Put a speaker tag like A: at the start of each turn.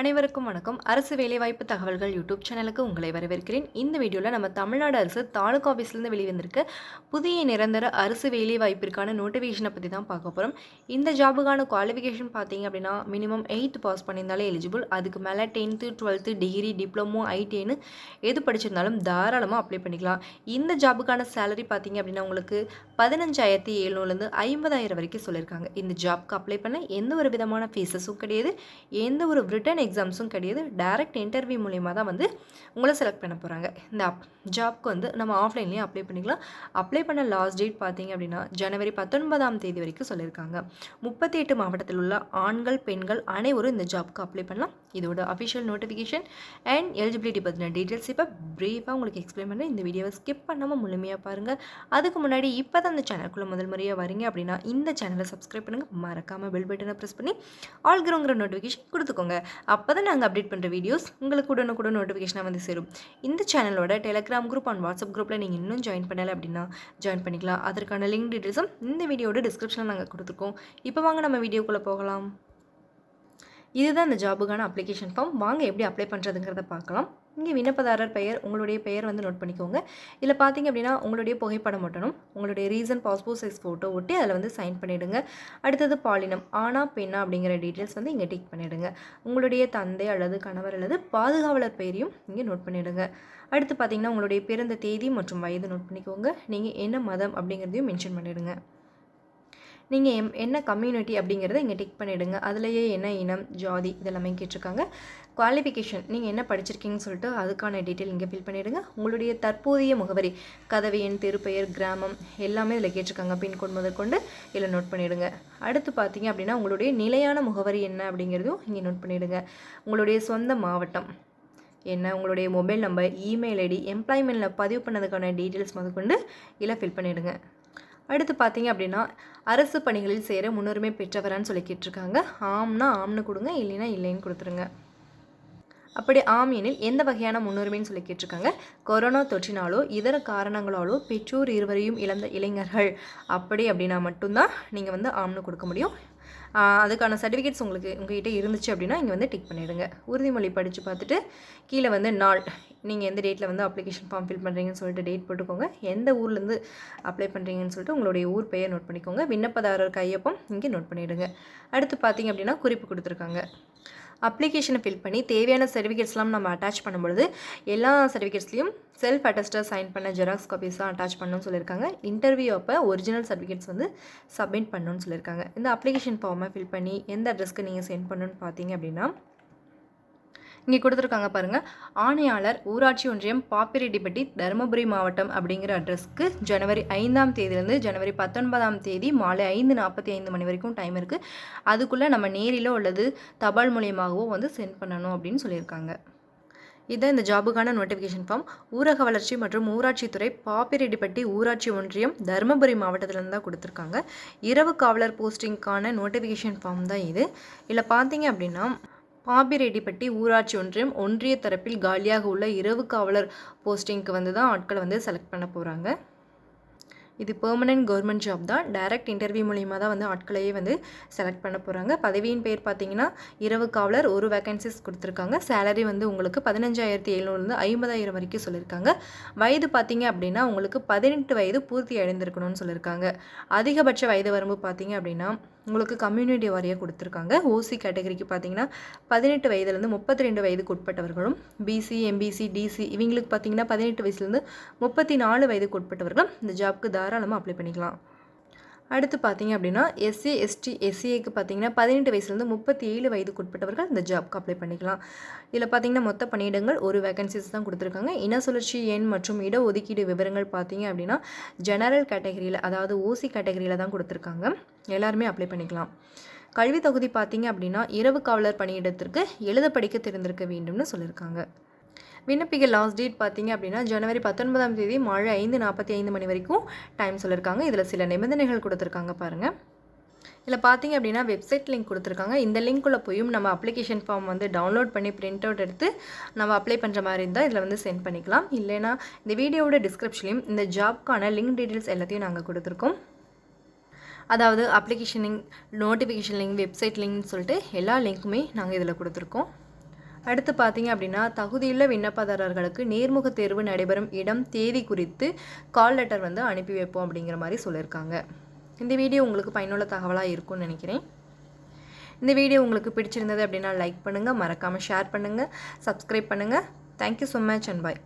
A: அனைவருக்கும் வணக்கம். அரசு வேலைவாய்ப்பு தகவல்கள் யூடியூப் சேனலுக்கு உங்களை வரவேற்கிறேன். இந்த வீடியோவில் நம்ம தமிழ்நாடு அரசு தாலுகா ஆஃபீஸ்லேருந்து வெளிவந்திருக்க புதிய நிரந்தர அரசு வேலைவாய்ப்பிற்கான நோட்டிஃபிகேஷனை பற்றி தான் பார்க்க போகிறோம் இந்த ஜாபுக்கான குவாலிஃபிகேஷன் பார்த்தீங்க அப்படின்னா மினிமம் எயித் பாஸ் பண்ணியிருந்தாலே எலிஜிபிள் அதுக்கு மேலே டென்த்து டுவெல்த்து டிகிரி டிப்ளமோ ஐடின்னு எது படிச்சிருந்தாலும் தாராளமாக அப்ளை பண்ணிக்கலாம். இந்த ஜாபுக்கான சேலரி பார்த்தீங்க அப்படின்னா உங்களுக்கு பதினஞ்சாயிரத்தி எழுநூறுலேருந்து ஐம்பதாயிரம் வரைக்கும் சொல்லியிருக்காங்க. இந்த ஜாப்க்கு அப்ளை பண்ண எந்த ஒரு விதமான ஃபீஸஸும் கிடையாது. எந்த ஒரு ரிட்டர்ன் எக்ஸாம்ஸும் கிடையாது. டேரெக்ட் இன்டர்வியூ மூலிமா தான் வந்து உங்களை செலக்ட் பண்ண போகிறாங்க இந்த அப் ஜாப்க்கு வந்து நம்ம ஆஃப்லைன்லேயும் அப்ளை பண்ணிக்கலாம். அப்ளை பண்ண லாஸ்ட் டேட் பார்த்தீங்க அப்படின்னா ஜனவரி பத்தொன்பதாம் தேதி வரைக்கும் சொல்லியிருக்காங்க. முப்பத்தி எட்டு மாவட்டத்தில் உள்ள ஆண்கள் பெண்கள் அனைவரும் இந்த ஜாப்க்கு அப்ளை பண்ணலாம். இதோட அஃபிஷியல் நோட்டிஃபிகேஷன் அண்ட் எலிஜிபிலிட்டி பற்றின டீட்டெயில்ஸ் இப்போ ப்ரீஃபாக உங்களுக்கு எக்ஸ்பிளைன் பண்ணுறேன் இந்த வீடியோவை ஸ்கிப் பண்ணாமல் முழுமையாக பாருங்கள் அதுக்கு முன்னாடி இப்போ தான் இந்த சேனலுக்குள்ளே முதல் முறையாக வரீங்க அப்படின்னா இந்த சேனலை சப்ஸ்கிரைப் பண்ணுங்கள் மறக்காமல் பெல் பட்டனை ப்ரெஸ் பண்ணி ஆல்கிறோங்கிற நோட்டிஃபிகேஷன் கொடுத்துக்கோங்க. அப்போ தான் நாங்கள் அப்டேட் பண்ணுற வீடியோஸ் உங்களுக்கு உடனுக்குடன் நோட்டிஃபிகேஷனாக வந்து சேரும். இந்த சேனலோட டெலிகிராம் குரூப் அண்ட் வாட்ஸ்அப் குரூப்பில் நீங்கள் இன்னும் ஜாயின் பண்ணலை அப்படின்னா ஜாயின் பண்ணிக்கலாம். அதற்கான லிங்க் டீட்டெயில்ஸும் இந்த வீடியோட டிஸ்கிரிப்ஷனில் நாங்கள் கொடுத்துருக்கோம். இப்போ வாங்க நம்ம வீடியோக்குள்ளே போகலாம். இதுதான் இந்த ஜாபுக்கான அப்ளிகேஷன் ஃபார்ம் வாங்க எப்படி அப்ளை பண்ணுறதுங்கிறத பார்க்கலாம். இங்கே விண்ணப்பதாரர் பெயர் உங்களுடைய பெயர் வந்து நோட் பண்ணிக்கோங்க. இதில் பார்த்தீங்க அப்படின்னா உங்களுடைய புகைப்படம் ஒட்டணும். உங்களுடைய ரீசன் பாஸ்போர்ட் சைஸ் ஃபோட்டோ ஒட்டி அதில் வந்து சைன் பண்ணிவிடுங்க அடுத்தது பாலினம் ஆனா பெண்ணா அப்படிங்கிற டீட்டெயில்ஸ் வந்து இங்கே டிக் பண்ணிவிடுங்க உங்களுடைய தந்தை அல்லது கணவர் அல்லது பாதுகாவலர் பெயரையும் இங்கே நோட் பண்ணிவிடுங்க அடுத்து பார்த்தீங்கன்னா உங்களுடைய பிறந்த தேதி மற்றும் வயது நோட் பண்ணிக்கோங்க. நீங்கள் என்ன மதம் அப்படிங்கிறதையும் மென்ஷன் பண்ணிவிடுங்க நீங்கள் எம் என்ன கம்யூனிட்டி அப்படிங்கிறத இங்கே டிக் பண்ணிவிடுங்க அதுலேயே என்ன இனம் ஜாதி இதெல்லாமே கேட்டிருக்காங்க. குவாலிஃபிகேஷன் நீங்கள் என்ன படிச்சிருக்கீங்கன்னு சொல்லிட்டு அதுக்கான டீட்டெயில் இங்கே ஃபில் பண்ணிவிடுங்க உங்களுடைய தற்போதைய முகவரி கதவு எண் கிராமம் எல்லாமே இதில் கேட்டிருக்காங்க. பின்கோட் முதற்கொண்டு இதில் நோட் பண்ணிவிடுங்க அடுத்து பார்த்தீங்க அப்படின்னா உங்களுடைய நிலையான முகவரி என்ன அப்படிங்கிறதும் இங்கே நோட் பண்ணிவிடுங்க உங்களுடைய சொந்த மாவட்டம் என்ன உங்களுடைய மொபைல் நம்பர் இமெயில் ஐடி எம்ப்ளாய்மெண்ட்டில் பதிவு பண்ணதுக்கான டீட்டெயில்ஸ் முதற்கொண்டு இதில் ஃபில் பண்ணிவிடுங்க அடுத்து பார்த்தீங்க அப்படின்னா அரசு பணிகளில் சேர முன்னுரிமை பெற்றவரான்னு சொல்லி கேட்டிருக்காங்க. ஆம்னா ஆம்னு கொடுங்க இல்லைன்னா இல்லைன்னு கொடுத்துருங்க. அப்படி ஆம் எனில் எந்த வகையான முன்னுரிமைன்னு சொல்லி கேட்டிருக்காங்க. கொரோனா தொற்றினாலோ இதர காரணங்களாலோ பெற்றோர் இருவரையும் இழந்த இளைஞர்கள். அப்படி அப்படின்னா மட்டும்தான் நீங்கள் வந்து ஆம்னு கொடுக்க முடியும். அதுக்கான சர்டிஃபிகேட்ஸ் உங்களுக்கு உங்ககிட்ட இருந்துச்சு அப்படின்னா இங்கே வந்து டிக் பண்ணிவிடுங்க உறுதிமொழி படித்து பார்த்துட்டு கீழே வந்து நாள் நீங்கள் எந்த டேட்டில் வந்து அப்ளிகேஷன் ஃபார்ம் ஃபில் பண்ணுறீங்கன்னு சொல்லிட்டு டேட் போட்டுக்கோங்க. எந்த ஊர்லேருந்து அப்ளை பண்ணுறீங்கன்னு சொல்லிட்டு உங்களுடைய ஊர் பெயர் நோட் பண்ணிக்கோங்க. விண்ணப்பதாரர் கையொப்பம் இங்கே நோட் பண்ணிவிடுங்க அடுத்து பார்த்தீங்க அப்படின்னா குறிப்பு கொடுத்துருக்காங்க. அப்ளிகேஷனை ஃபில் பண்ணி தேவையான சர்டிஃபிகேட்ஸ்லாம் நம்ம அட்டாச் பண்ணும்பொழுது எல்லா சர்டிஃபிகேட்ஸ்லையும் செல்ஃப் அட்டஸ்டாக சைன் பண்ண ஜெராக்ஸ் காப்பீஸ் தான் அட்டாச் பண்ணணும்னு சொல்லியிருக்காங்க. இன்டர்வியூ அப்போ ஒரிஜினல் சர்டிஃபிகேட்ஸ் வந்து சப்மிட் பண்ணணும்னு சொல்லியிருக்காங்க. இந்த அப்ளிகேஷன் ஃபார்மை ஃபில் பண்ணி எந்த அட்ரஸ்க்கு நீங்கள் சென்ட் பண்ணணும்னு பார்த்தீங்க அப்படின்னா இங்கே கொடுத்துருக்காங்க பாருங்கள் ஆணையாளர் ஊராட்சி ஒன்றியம் பாப்பிரெட்டிப்பட்டி தருமபுரி மாவட்டம் அப்படிங்கிற அட்ரஸ்க்கு ஜனவரி ஐந்தாம் தேதியிலேருந்து ஜனவரி பத்தொன்பதாம் தேதி மாலை ஐந்து நாற்பத்தி ஐந்து மணி வரைக்கும் டைம் இருக்குது அதுக்குள்ளே நம்ம நேரிலோ அல்லது தபால் மூலியமாகவோ வந்து சென்ட் பண்ணணும் அப்படின்னு சொல்லியிருக்காங்க. இதுதான் இந்த ஜாபுக்கான நோட்டிஃபிகேஷன் ஃபார்ம் ஊரக வளர்ச்சி மற்றும் ஊராட்சித்துறை பாப்பிரெட்டிப்பட்டி ஊராட்சி ஒன்றியம் தருமபுரி மாவட்டத்திலேருந்து தான் கொடுத்துருக்காங்க. இரவு காவலர் போஸ்டிங்க்கான நோட்டிஃபிகேஷன் ஃபார்ம் தான் இது. இல்லை பார்த்தீங்க அப்படின்னா பாப்பிரெட்டிப்பட்டி ஊராட்சி ஒன்றியம் ஒன்றிய தரப்பில் காலியாக உள்ள இரவு காவலர் போஸ்டிங்க்கு வந்து தான் ஆட்களை வந்து செலக்ட் பண்ண போகிறாங்க இது பெர்மனன்ட் கவர்மெண்ட் ஜாப் தான். டைரக்ட் இன்டர்வியூ மூலிமா தான் வந்து ஆட்களையே வந்து செலக்ட் பண்ண போகிறாங்க பதவியின் பேர் பார்த்தீங்கன்னா இரவு காவலர் ஒரு வேகன்சிஸ் கொடுத்துருக்காங்க. சேலரி வந்து உங்களுக்கு பதினஞ்சாயிரத்தி எழுநூறுலேருந்து ஐம்பதாயிரம் வரைக்கும் சொல்லியிருக்காங்க. வயது பார்த்தீங்க அப்படின்னா உங்களுக்கு பதினெட்டு வயது பூர்த்தி அடைந்திருக்கணும்னு சொல்லியிருக்காங்க. அதிகபட்ச வயது வரம்பு பார்த்தீங்க அப்படின்னா உங்களுக்கு கம்யூனிட்டி வாரியாக கொடுத்துருக்காங்க. ஓசி கேட்டகரிக்கு பார்த்தீங்கன்னா பதினெட்டு வயதுலேருந்து முப்பத்தி ரெண்டு வயதுக்கு உட்பட்டவர்களும் பிசி எம்பிசி டிசி இவங்களுக்கு பார்த்தீங்கன்னா பதினெட்டு வயசுலேருந்து முப்பத்தி நாலு வயதுக்கு உட்பட்டவர்களும் இந்த ஜாப்க்கு தாராளமாக அப்ளை பண்ணிக்கலாம். அடுத்து பார்த்தீங்க அப்படின்னா எஸ்சி எஸ்டி எஸ்சிஏக்கு பார்த்தீங்கன்னா பதினெட்டு வயசுலேருந்து முப்பத்தி ஏழு வயதுக்கு உட்பட்டவர்கள் இந்த ஜாப்க்கு அப்ளை பண்ணிக்கலாம். இதில் பார்த்தீங்கன்னா மொத்த பணியிடங்கள் ஒரு வேகன்சிஸ் தான் கொடுத்துருக்காங்க. இன சுழற்சி எண் மற்றும் இட ஒதுக்கீடு விவரங்கள் பார்த்தீங்க அப்படின்னா ஜெனரல் கேட்டகரியில் அதாவது ஓசி கேட்டகரியில் தான் கொடுத்துருக்காங்க. எல்லாருமே அப்ளை பண்ணிக்கலாம். கல்வி தொகுதி பார்த்தீங்க அப்படின்னா இரவு காவலர் பணியிடத்திற்கு எழுத படிக்க தெரிந்திருக்க வேண்டும்னு சொல்லியிருக்காங்க. விண்ணப்பிக்க லாஸ்ட் டேட் பார்த்தீங்க அப்படின்னா ஜனவரி பத்தொன்பதாம் தேதி மழை ஐந்து நாற்பத்தி ஐந்து மணி வரைக்கும் டைம் சொல்லியிருக்காங்க இதில் சில நிபந்தனைகள் கொடுத்துருக்காங்க பாருங்கள் இதில் பார்த்தீங்க அப்படின்னா வெப்சைட் லிங்க் கொடுத்துருக்காங்க. இந்த லிங்க்குள்ளே போயும் நம்ம அப்ளிகேஷன் ஃபார்ம் வந்து டவுன்லோட் பண்ணி பிரிண்ட் அவுட் எடுத்து நம்ம அப்ளை பண்ணுற மாதிரி இருந்தால் இதில் வந்து சென்ட் பண்ணிக்கலாம். இல்லைனா இந்த வீடியோவோட டிஸ்கிரிப்ஷன்லையும் இந்த ஜாப்க்கான லிங்க் டீட்டெயில்ஸ் எல்லாத்தையும் நாங்கள் கொடுத்துருக்கோம். அதாவது application link notification link website லிங்க்னு சொல்லிட்டு எல்லா லிங்க்குமே நாங்கள் இதில் கொடுத்துருக்கோம். அடுத்து பார்த்தீங்க அப்படின்னா தகுதியுள்ள விண்ணப்பதாரர்களுக்கு நேர்முக தேர்வு நடைபெறும் இடம் தேதி குறித்து கால் லெட்டர் வந்து அனுப்பி வைப்போம் அப்படிங்கிற மாதிரி சொல்லியிருக்காங்க. இந்த வீடியோ உங்களுக்கு பயனுள்ள தகவலாக இருக்கும்னு நினைக்கிறேன். இந்த வீடியோ உங்களுக்கு பிடிச்சிருந்தது அப்படின்னா லைக் பண்ணுங்கள் மறக்காமல் ஷேர் பண்ணுங்கள் சப்ஸ்கிரைப் பண்ணுங்கள் thank you so much and bye